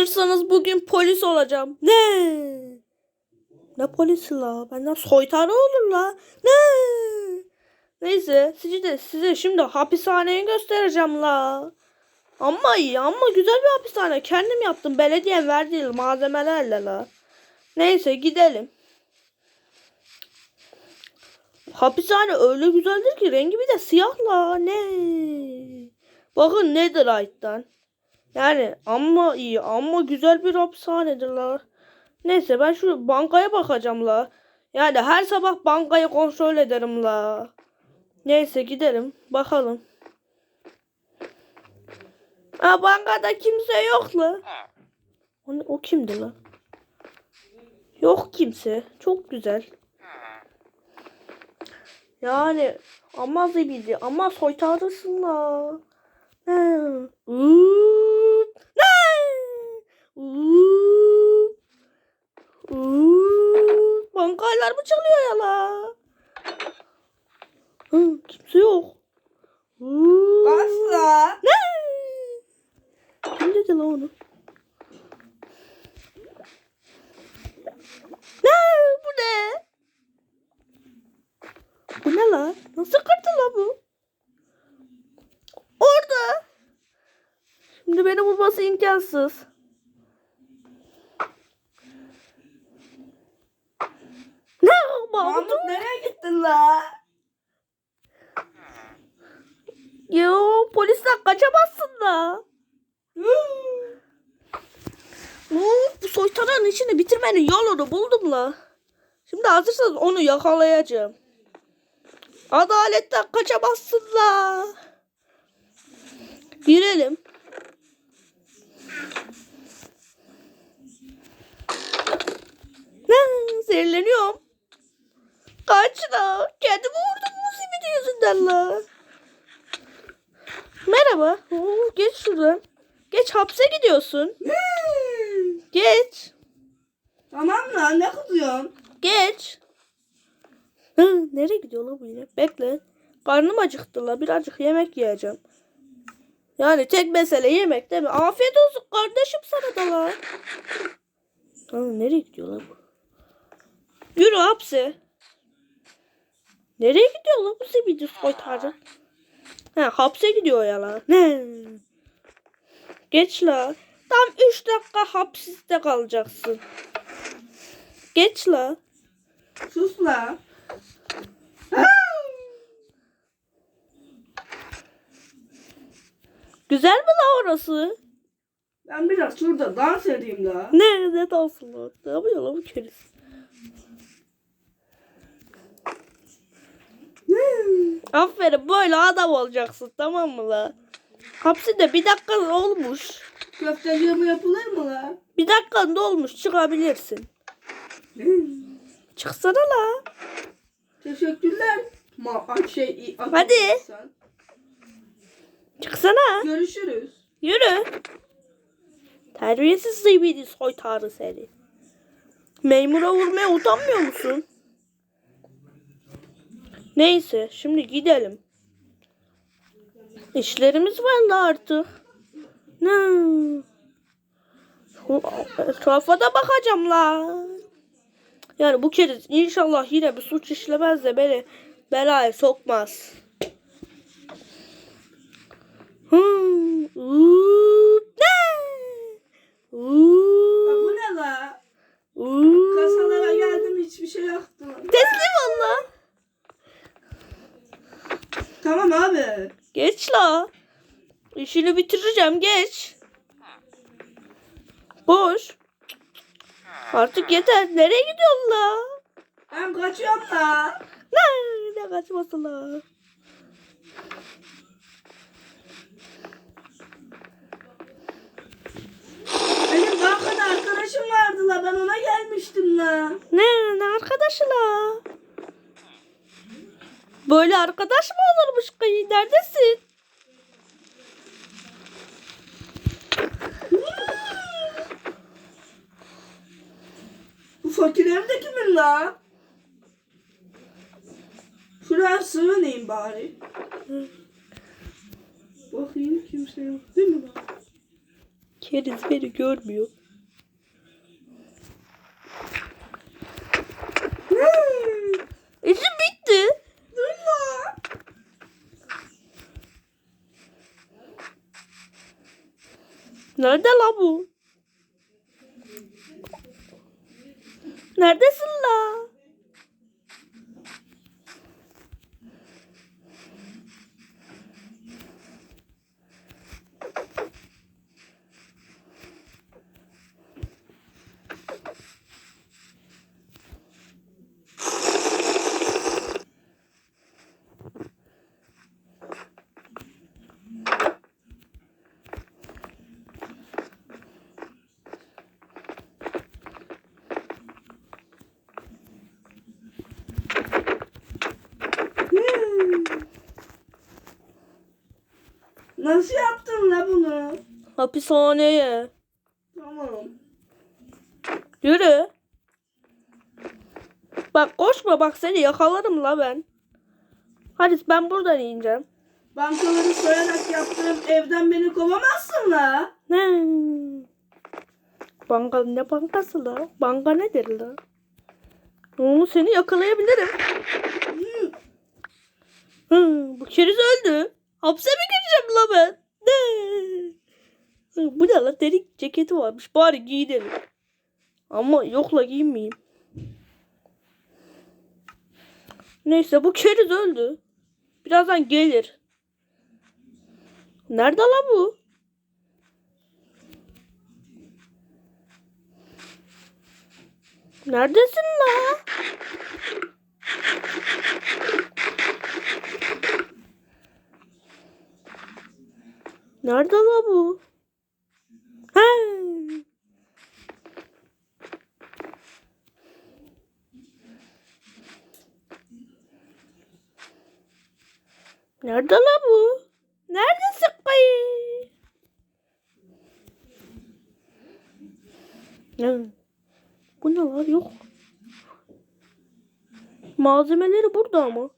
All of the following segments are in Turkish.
Hırsanız bugün polis olacağım. Ne? Ne polisi la? Benden soytarı olur la. Ne? Neyse sizi de size şimdi hapishaneyi göstereceğim la. Ama iyi ama güzel bir hapishane. Kendim yaptım. Belediye verdiği malzemelerle la. Neyse gidelim. Hapishane öyle güzeldir ki rengi bir de siyah la. Ne? Bakın Netherite'dan. Yani ama iyi ama güzel bir hapishanedir la. Neyse ben şu bankaya bakacağım la. Yani her sabah bankayı kontrol ederim la. Neyse gidelim bakalım. Ha bankada kimse yok la. O, o kimdi la? Yok kimse. Çok güzel. Yani ama zibidi ama soytarısın la. Ne? Uuu. Uuu. Bankaylar mı çalıyor ya la? Hı, kimse yok. Uuu. Asla. Ne? Kim dedi la onu? Ne? Bu ne? Bu ne la? Nasıl kırdı la bu? Orada. Şimdi beni bulması imkansız. Ne? Mahmut Mahmut? nereye gittin la? Yo polisten kaçamazsın da. Of, bu soytarının işini bitirmenin yolunu buldum la. Şimdi hazırsanız onu yakalayacağım. Adaletten kaçamazsın la. Girelim. Ne? Kaç la. Kendimi vurdum bu simidi yüzünden la. Merhaba. Oo, geç şuradan. Geç hapse gidiyorsun. Geç. tamam lan ne kızıyorsun? Geç. Hı, nereye gidiyor la bu yine? Bekle. Karnım acıktı la. Birazcık yemek yiyeceğim. Yani tek mesele yemek değil mi? Afiyet olsun kardeşim sana da la. Ha, nereye gidiyor la bu? Yürü hapse. Nereye gidiyor la bu zibidi soytarı? Ha, hapse gidiyor ya la. Ne? Geç la. Tam 3 dakika hapiste kalacaksın. Geç la. Sus la. Güzel mi la orası? Ben biraz şurada dans edeyim la. Ne ne dansı lan? Ne yapıyor lan bu keriz? Aferin böyle adam olacaksın tamam mı la? Hapsinde bir dakika olmuş. Köfteci mi yapılır mı la? Bir dakikan da olmuş çıkabilirsin. Çıksana la. Teşekkürler. Ma şey, Hadi. insan. Çıksana. Görüşürüz. Yürü. Terbiyesiz zibidi soytarı seni. Memura vurmaya utanmıyor musun? Neyse şimdi gidelim. İşlerimiz var da artık. Ne? Etrafa da bakacağım la. Yani bu kere inşallah yine bir suç işlemez de beni belaya sokmaz. Hmm. Ne? Bu ne la? Kasalara geldim hiçbir şey yoktu. Teslim ol la. Tamam abi. Geç la. İşini bitireceğim geç. Boş. Artık yeter. Nereye gidiyorsun la? Ben kaçıyorum la. Ne? Ne kaçması la? Benim bankada arkadaşım vardı la. Ben ona gelmiştim la. Ne? Ne arkadaşı la? Böyle arkadaş mı olurmuş kıyı? Neredesin? Bu fakir evde kimin la? Şuraya sığınayım bari. Bakayım kimse yok değil mi? Keriz beni görmüyor. İşim bitti. Dur la. Nerede la bu? Neredesin la? Nasıl yaptın la bunu? Hapishaneye. Tamam. Yürü. Bak koşma bak seni yakalarım la ben. Hadi ben buradan ineceğim. Bankaları soyarak yaptığım evden beni kovamazsın la. Ne? Banka ne bankası la? Banka nedir la? Onu seni yakalayabilirim. Hı. Bu keriz öldü. Hapse mi gireceğim la ben? Bu ne la? Delik ceketi varmış. Bari giyinelim. Ama yok la giyinmeyeyim. Neyse bu keriz öldü. Birazdan gelir. Nerede la bu? Neredesin la? Nerede la bu? He. Nerede la bu? Neredesin kayı? Ne? Bu ne la? Yok. Malzemeleri burada ama.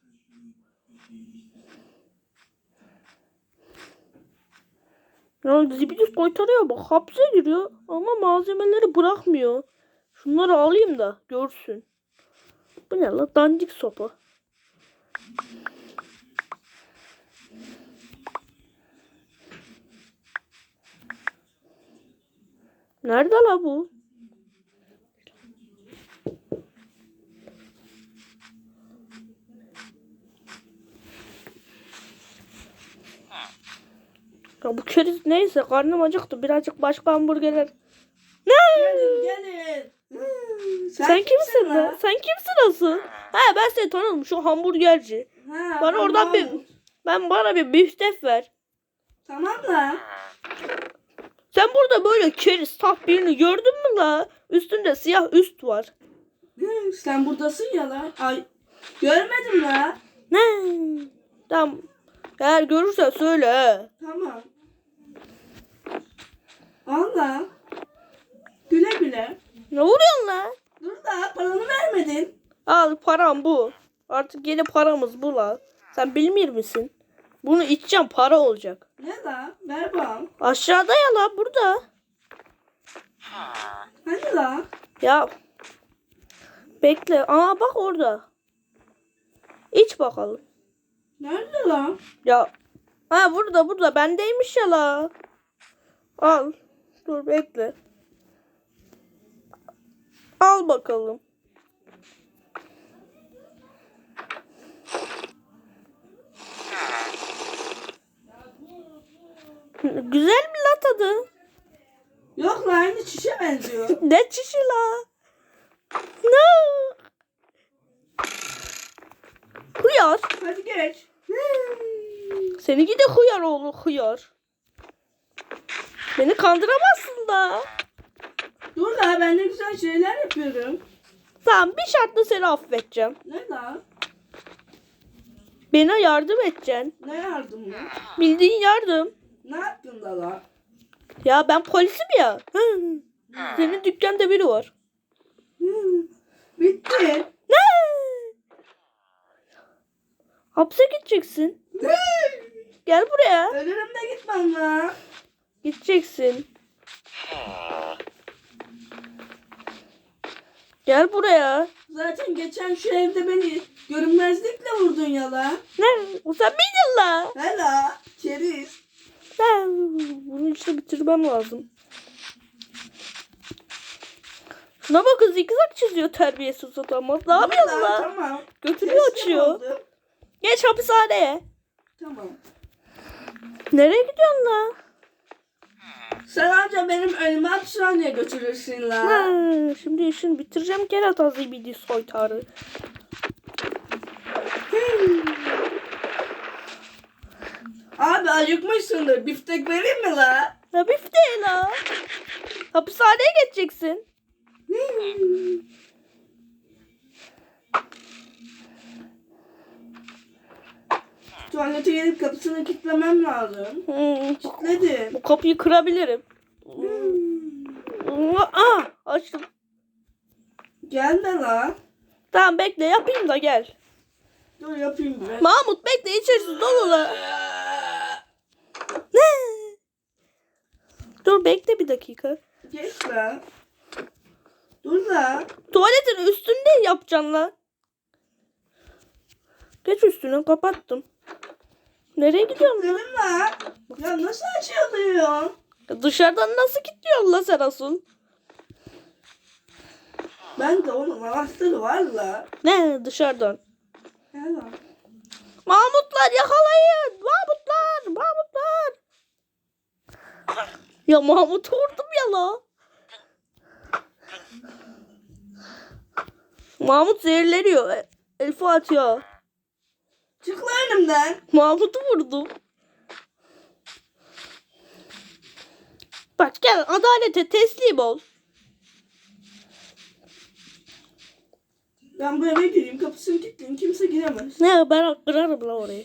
Ya Zibidus koytarıyor bak hapse giriyor ama malzemeleri bırakmıyor. Şunları alayım da görsün. Bu ne la dandik sopa. Nerede la bu? Ya bu keriz neyse karnım acıktı. Birazcık başka hamburgerler. Ne? Gelin gelin. Hı. Sen, kimsin lan? Sen kimsin asıl? Ha ben seni tanıdım şu hamburgerci. Ha, Bana oradan bir tamam. ben bana bir biftek ver. Tamam la. Sen burada böyle keriz taf birini gördün mü la? Üstünde siyah üst var. Hı, Sen buradasın ya la. Ay. Görmedim la. Ne? Tamam. Eğer görürsen söyle. Tamam. Allah. Güle güle. Ne vuruyorsun la? Dur da paranı vermedin. Al param bu. Artık yeni paramız bu la. Sen bilmiyor musun? Bunu içeceğim para olacak. Ne la? Ver bana. Aşağıda ya la burada. Hani la? Ya bekle. Aa bak orada. İç bakalım. Nerede la? Ya ha burada burada bendeymiş ya la. Al. Dur bekle. Al bakalım. Güzel mi la tadı? Yok la aynı çişe benziyor. Ne çişi la? No. Hıyar. Hadi geç. Seninki de hıyar oğlu hıyar. Beni kandıramazsın da. Dur la ben ne güzel şeyler yapıyorum. Tamam bir şartla seni affedeceğim. Ne la? Bana yardım edeceksin. Ne yardımı? Bildiğin yardım. Ne yaptın da la? Ya ben polisim ya. Hı. Senin dükkanda biri var. Hı, Bitti. Ne? Hapse gideceksin. Gel buraya. Ölürüm de gitmem la. Gideceksin. Gel buraya. Zaten geçen şu evde beni görünmezlikle vurdun ya la. Ne? Miydin la? Hela. Keriz. Ha, Bunu işte bitirmem lazım. Şuna bakın zikzak çiziyor terbiyesiz adamı. Ne yapıyorsun La, la? Tamam. Teslim açıyor. oldum. Geç hapishaneye. Tamam. Nereye gidiyorsun la? Sen anca benim önüme hapishaneye götürürsün la. Ha, şimdi işini bitireceğim gene tazı bir soytarı. Abi acıkmışsındır. Biftek vereyim mi la? Ya bifteği la. Hapishaneye geçeceksin. Tuvalete gelip kapısını kilitlemem lazım. Hmm, Kilitledim. bu kapıyı kırabilirim. Aa, açtım. Gelme la. Tamam bekle yapayım da gel. Dur yapayım biraz. Mahmut bekle içerisi dolu la. Ne? Dur bekle bir dakika. Geç la. Dur la. Tuvaletin üstünde yapacaksın la. Geç üstüne kapattım. Nereye gidiyorsun? Dedim la. Ya nasıl açılıyor? Ya Dışarıdan nasıl gidiyorsun la sen asıl? Ben de onun anahtarı var la. Ne dışarıdan? La. Mahmutlar yakalayın. Mahmutlar. Mahmutlar. Ya Mahmut'u vurdum ya la. Mahmut zehirleniyor. E- El Fatiha. Çık la önümden. Mahmut'u vurdum. Bak gel adalete teslim ol. Ben bu eve gireyim. Kapısını kilitleyeyim. Kimse giremez. Ne ben kırarım la orayı.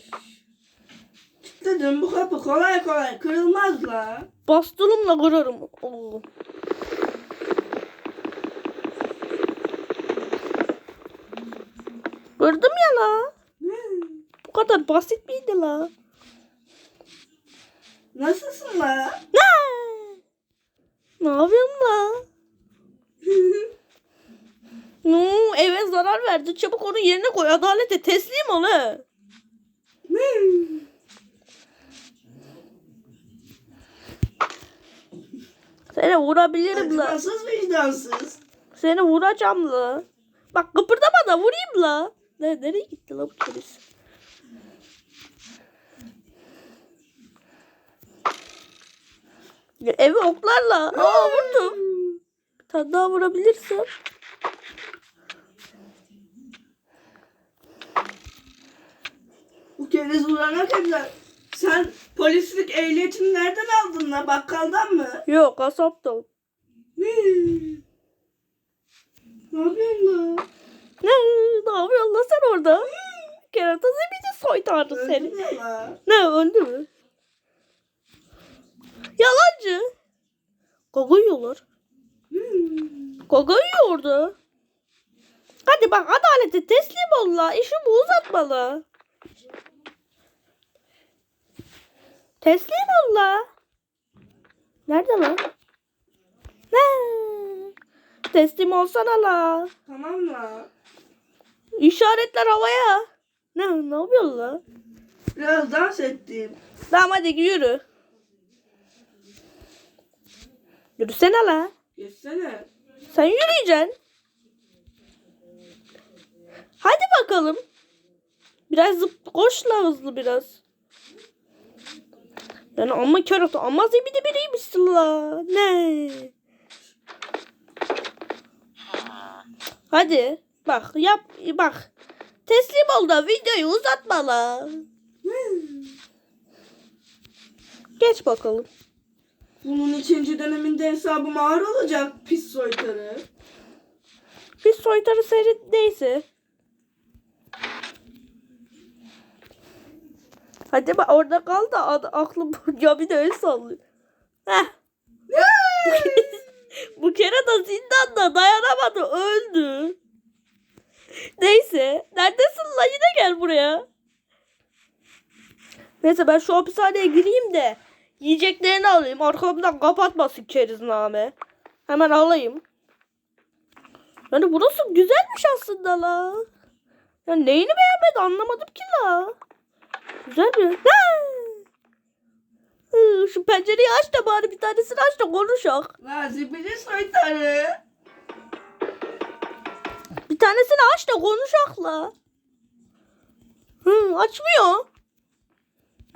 Kilitledim. Bu kapı kolay kolay kırılmaz la. Bastırımla kırarım oğlum. Kırdım ya la. Kadar basit miydi la? Nasılsın la? Ne? Ne yapıyorsun la? No, eve zarar verdi. Çabuk onu yerine koy. Adalete teslim ol he. Seni vurabilirim la. Acımasız vicdansız. Seni vuracağım la. Bak kıpırdama da vurayım la. Ne, nereye gitti la bu keriz? Evi oklarla. Aa vurdum. Bir tane daha vurabilirsem. Bu keriz vurana kadar. Sen polislik ehliyetini nereden aldın la? Bakkaldan mı? Yok kasapta. Hmm. Ne yapıyorsun la? Ne, ne yapıyorsun la sen orada? Keratası bir de soytardı seni. Ne öldü mü? Yalancı. Kaka yiyorlar. Hmm. Kaka yiyor orada. Hadi bak adalete teslim ol la. İşimi uzatma la. Teslim ol la. Nerede la? Ne? Teslim olsana la. Tamam la. İşaretler havaya. Ne, ne yapıyorsun la? Biraz dans ettim. Tamam hadi yürü. Yürüsene la. Geçsene. Sen yürüyeceksin. Hadi bakalım. Biraz zıp koş la hızlı biraz. Yani ama kerata ama zibidi biriymişsin la. Ne? Hadi bak yap bak. Teslim ol da videoyu uzatma la. Geç bakalım. Bunun ikinci döneminde hesabım ağır olacak pis soytarı. Bir soytarı seyret neyse. Hadi bak orada kal da ad- aklım ya bir de el sallıyor. Heh. Bu kere de zindanda dayanamadı öldü. Neyse neredesin la yine gel buraya. Neyse ben şu hapishaneye gireyim de yiyeceklerini alayım. Arkamdan kapatmasın kerizname. Hemen alayım. Yani burası güzelmiş aslında la. Ya neyini beğenmedi anlamadım ki la. Güzel bir. Ha! Şu pencereyi aç da bari bir tanesini aç da konuşak. La zibidi soytarı. Bir tanesini aç da konuşak la. Hı, açmıyor.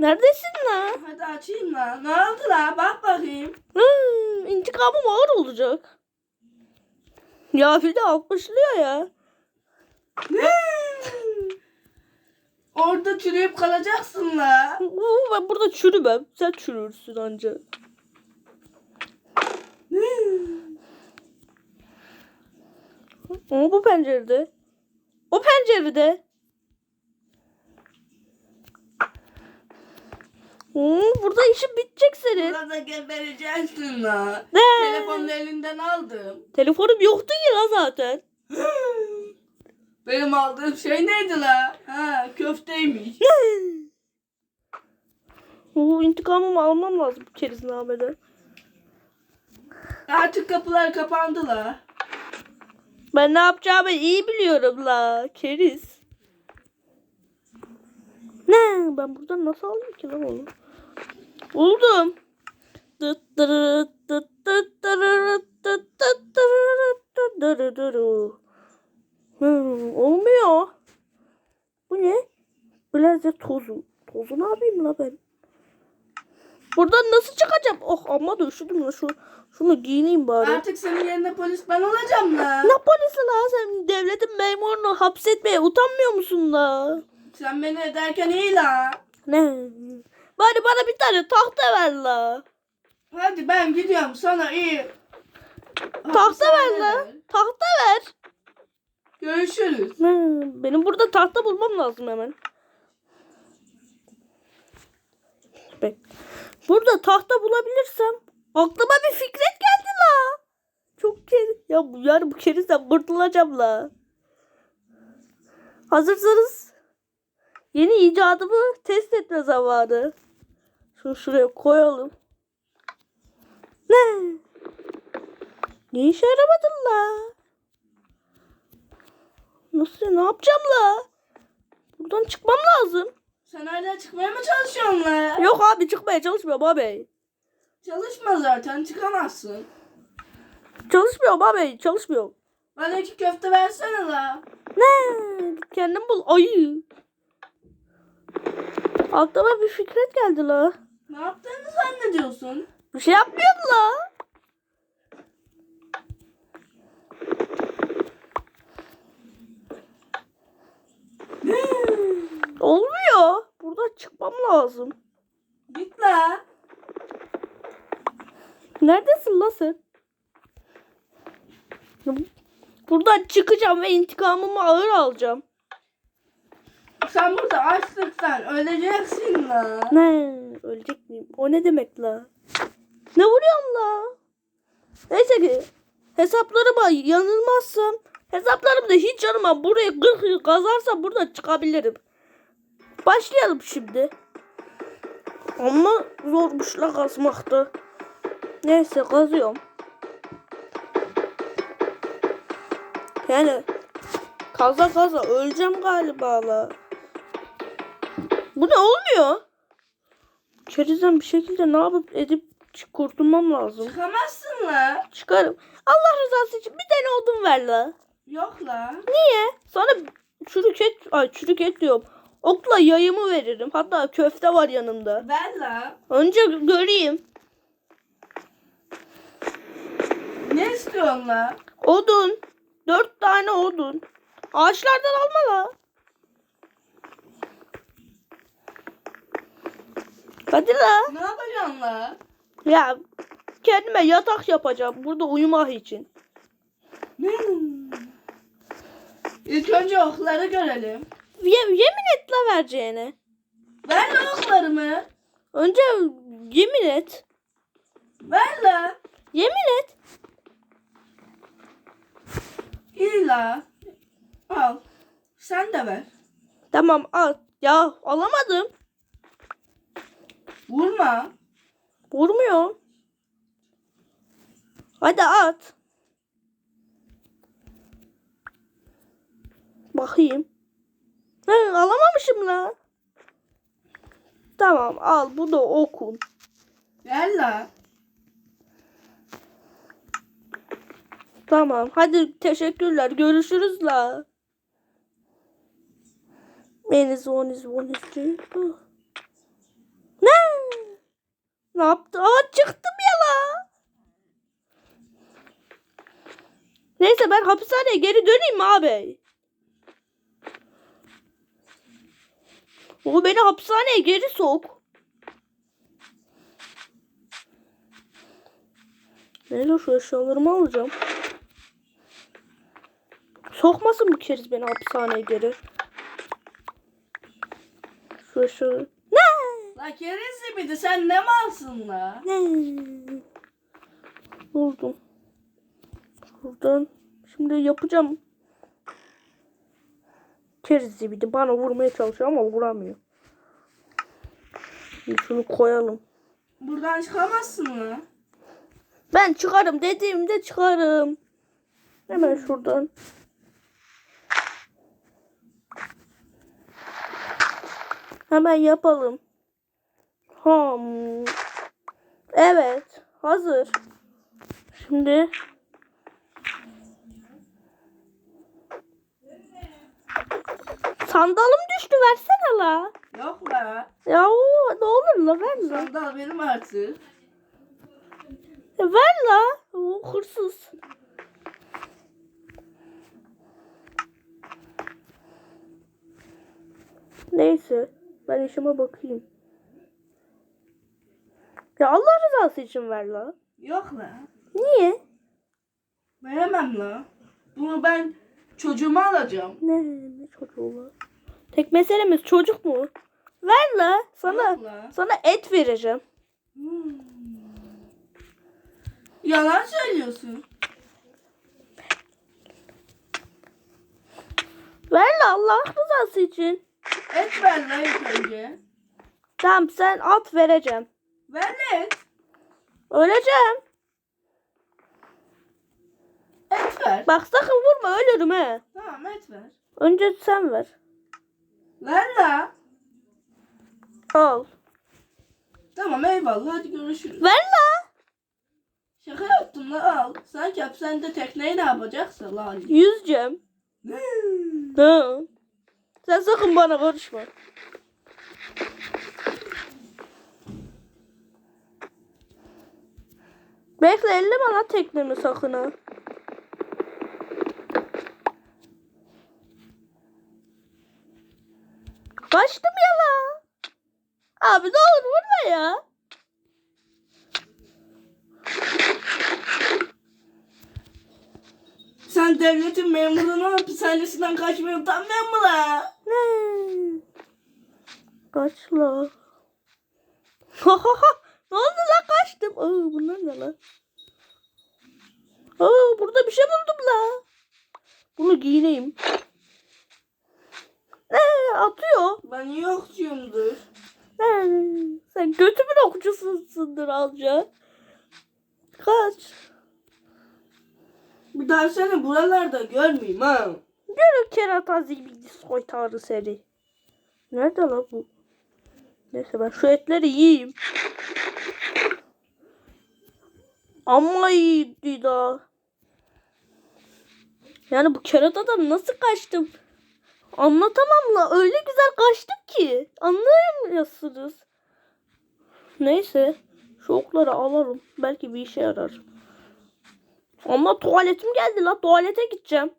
Neredesin la? Hadi açayım la. Ne oldu la? Bak bakayım. Hı, intikamım ağır olacak. Ya bir de alkışlıyor ya. Orada çürüyüp kalacaksın la. Ben burada çürümem. Sen çürürsün anca. Ama bu pencerede. O pencerede. Oo, burada işin bitecek senin. Burada gebereceksin la. Ne? Telefonu elinden aldım. Telefonum yoktu ki la zaten. Benim aldığım şey neydi la? Ha köfteymiş. Oo, intikamımı almam lazım bu keriznameden. Artık kapılar kapandı la. Ben ne yapacağımı iyi biliyorum la. Keriz. Ne? Ben buradan nasıl alayım ki lan onu? Buldum. Hmm, olmuyor. Bu ne? Blazer tozu. Tozu ne yapayım la ben? Buradan nasıl çıkacağım? Oh amma da üşüdüm la şu. Şunu giyineyim bari. Artık senin yerine polis ben olacağım la. Ne polisi la sen devletin memurunu hapsetmeye utanmıyor musun la? Sen beni ederken iyi la. Ne? Bari bana bir tane tahta ver la. Hadi ben gidiyorum sana iyi. Tahta ver la. Tahta ver. Görüşürüz. Benim burada tahta bulmam lazım hemen. Bek. Burada tahta bulabilirsem aklıma bir fikret geldi la. Çok keriz. Ya bu yani bu kerizden kurtulacağım la. Hazırsanız yeni icadımı test etme zamanı. Şunu şuraya koyalım. Ne? Ne işe yaramadın la? Nasıl ne yapacağım la? Buradan çıkmam lazım. Sen hala çıkmaya mı çalışıyorsun la? Yok abi çıkmaya çalışmıyorum abi. Çalışma zaten çıkamazsın. Çalışmıyorum abi çalışmıyorum. Bana iki köfte versene la. Ne? Kendim bul. Ayı. Aklıma bir fikret geldi la. Ne yaptığını zannediyorsun? Bir şey yapmıyorum la. Olmuyor. Buradan çıkmam lazım. Git la. Neredesin la sen? Buradan çıkacağım ve intikamımı ağır alacağım. Sen burada açlıktan öleceksin la. Ne? Ölecek miyim? O ne demek la? Ne vuruyorsun la? Neyse ki hesaplarıma yanılmazsam hesaplarımda hiç yanılmam. Burayı 40 yıl kazarsam buradan çıkabilirim. Başlayalım şimdi. Ama zormuş la kazmakta. Neyse kazıyorum. Yani kaza kaza öleceğim galiba la. Bu ne olmuyor? Kerizden bir şekilde ne yapıp edip kurtulmam lazım. Çıkamazsın la. Çıkarım. Allah rızası için bir tane odun ver la. Yok la. Niye? Sana çürük et, ay çürük et diyorum. Okla yayımı veririm. Hatta köfte var yanımda. Ver la. Önce göreyim. Ne istiyorsun la? Odun. Dört tane odun. Ağaçlardan alma la. Hadi la. Ne yapacaksın la? Ya kendime yatak yapacağım. Burada uyumak için. Hmm. İlk önce okları görelim. Ye, yemin et la vereceğine. Ver la oklarımı. Önce yemin et. Ver la. Yemin et. İyi la. Al. Sen de ver. Tamam al. Ya alamadım. Vurma. Vurmuyor. Hadi at. Bakayım. He, alamamışım la. Tamam al bu da okun. Ver la. Tamam hadi teşekkürler görüşürüz la. Beniz on is one is two. Ah. Ne? Ne yaptı? Aa çıktım ya la. Neyse ben hapishaneye geri döneyim mi abi? O beni hapishaneye geri sok. Neyse şu eşyalarımı alacağım. Sokmasın bu keriz beni hapishaneye geri. Şu eşyaları. La keriz miydi sen ne malsın la? Ne? Buldum. Buradan şimdi yapacağım. Keriz zibidi bana vurmaya çalışıyor ama vuramıyor. Şimdi şunu koyalım. Buradan çıkamazsın la. Ben çıkarım dediğimde çıkarım. Hemen şuradan. Hemen yapalım. Ham. Evet. Hazır. Şimdi Sandalım düştü versene la. Yok la. Ya o, ne olur la ver la. Sandal benim artık. Ya ver la. O hırsız. Neyse. Ben işime bakayım. Ya Allah rızası için ver la. Yok la. Niye? Veremem la. Bunu ben çocuğuma alacağım. Ne, ne çocuğu la? Tek meselemiz çocuk mu? Ver la. Sana, Yok la. sana et vereceğim. Hmm. Yalan söylüyorsun. Ver la Allah rızası için. Et ver la ilk önce. Tamam sen at vereceğim. Ver la et. Öleceğim. Et ver. Bak sakın vurma ölürüm he. Tamam et ver. Önce sen ver. Ver la. Al. Tamam eyvallah hadi görüşürüz. Ver la. Şaka yaptım la al. Sanki hapishanede tekneyi ne yapacaksa la. Yüzeceğim. Ha. Sen sakın bana karışma. Bekle elleme lan teknemi sakın ha. Kaçtım ya la. Abi ne olur vurma ya. Sen devletin memurunu hapishanesinden kaçmaya utanmıyor mu la? Ne? Kaç la. ne oldu la kaçtım. Aa, bunlar ne la? Aa, burada bir şey buldum la. Bunu giyineyim. Ne atıyor? Ben iyi okçuyumdur. Ne? Sen götümün okçususundur alca. Kaç. Bir daha seni buralarda görmeyeyim ha. Yürü kerata zibidi soytarı seni. Nerede la bu? Neyse ben şu etleri yiyeyim. Ama iyiydi daha. Yani bu keratadan nasıl kaçtım? Anlatamam la. Öyle güzel kaçtım ki. Anlayamıyorsunuz. Neyse. Şu okları alalım. Belki bir işe yarar. Ama tuvaletim geldi la. Tuvalete gideceğim.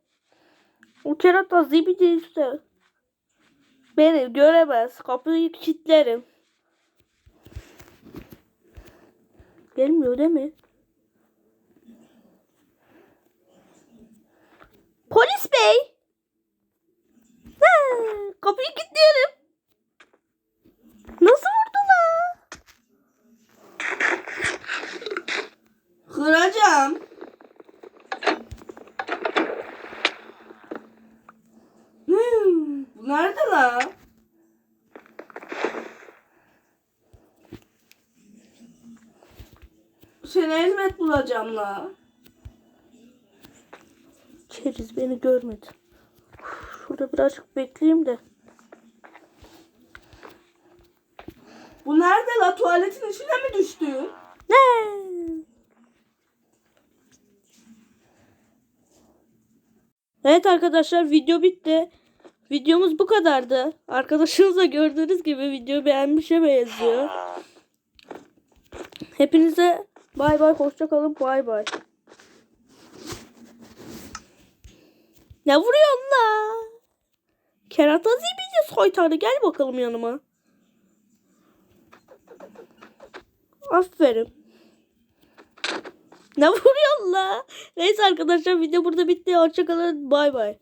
O kerata zibidi işte. Beni göremez. Kapıyı kilitlerim. Gelmiyor değil mi? Polis bey. Ha, kapıyı kilitlerim. Nasıl vurdu la? Kıracağım. Hmm, bu nerede la? Seni elbet bulacağım la. Keriz beni görmedi. Şurada birazcık bekleyeyim de. Bu nerede la? Tuvaletin içine mi düştü? Ne? Evet arkadaşlar video bitti. Videomuz bu kadardı. Arkadaşınız da gördüğünüz gibi video beğenmişe benziyor. Hepinize bay bay hoşça kalın bay bay. Ne vuruyorsun la? Kerata zibici soytarı gel bakalım yanıma. Aferin. Ne vuruyorsun la? Neyse arkadaşlar video burada bitti. Hoşçakalın. Bay bay.